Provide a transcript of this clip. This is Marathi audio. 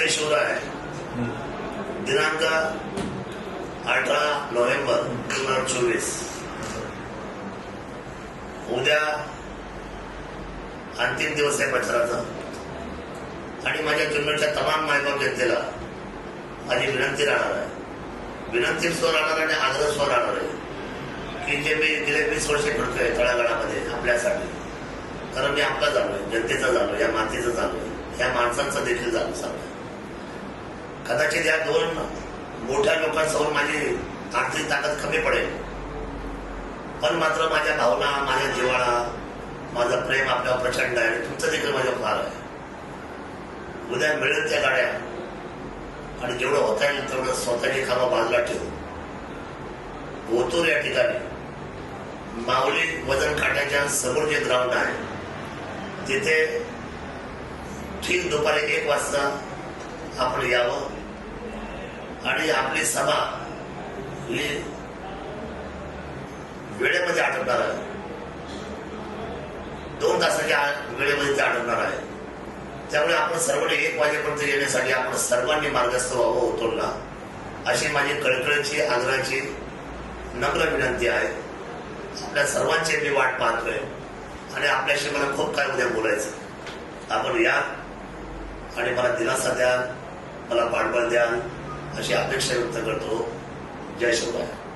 जय शिवराय दिनांक अठरा नोव्हेंबर दोन हजार चोवीस. उद्या अंतिम दिवस आहे प्रचाराचा. आणि माझ्या जुन्नरच्या तमाम मायबाप जनतेला माझी विनंती राहणार आहे. विनंती स्वर राहणार आणि आग्रह स्वर राहणार आहे की जे मी गेले वीस वर्षे करतोय तळागाळामध्ये आपल्यासाठी. कारण मी आपला झालोय जनतेचा झालोय या मातीचा झालोय या माणसांचा देखील झालो चाललोय कदाचित या दोन मोठ्या लोकांसमोर माझी आर्थिक ताकद कमी पडेल. पण मात्र माझ्या भावना माझ्या जिवाळा माझं प्रेम आपल्यावर प्रचंड आहे आणि तुमचं देखील माझ्यावर फार आहे. उद्या मिळेल त्या गाड्या. आणि जेवढं होता येईल तेवढं स्वतःची कामं बाजूला ठेवू. ओतूर या ठिकाणी माऊली वजन काट्याच्या समोर जे ग्राउंड आहे तिथे ठीक दुपारी एक वाजता आपण यावं. आणि आपली सभा ही वेळेमध्ये आठवणार आहे. दोन तासाच्या वेळेमध्ये ते आटपणार आहे. त्यामुळे आपण सर्वांनी एक वाजेपर्यंत येण्यासाठी आपण सर्वांनी मार्गस्थ व्हावं उतरला अशी माझी कळकळीची आग्रहाची नम्र विनंती आहे. आपल्या सर्वांची मी वाट पाहतोय. आणि आपल्याशी मला खूप काय उद्या बोलायचं आपण या. आणि मला दिलासा द्या. मला पाठबळ द्या. अशी अपेक्षा व्यक्त करतो. जय शिवराय.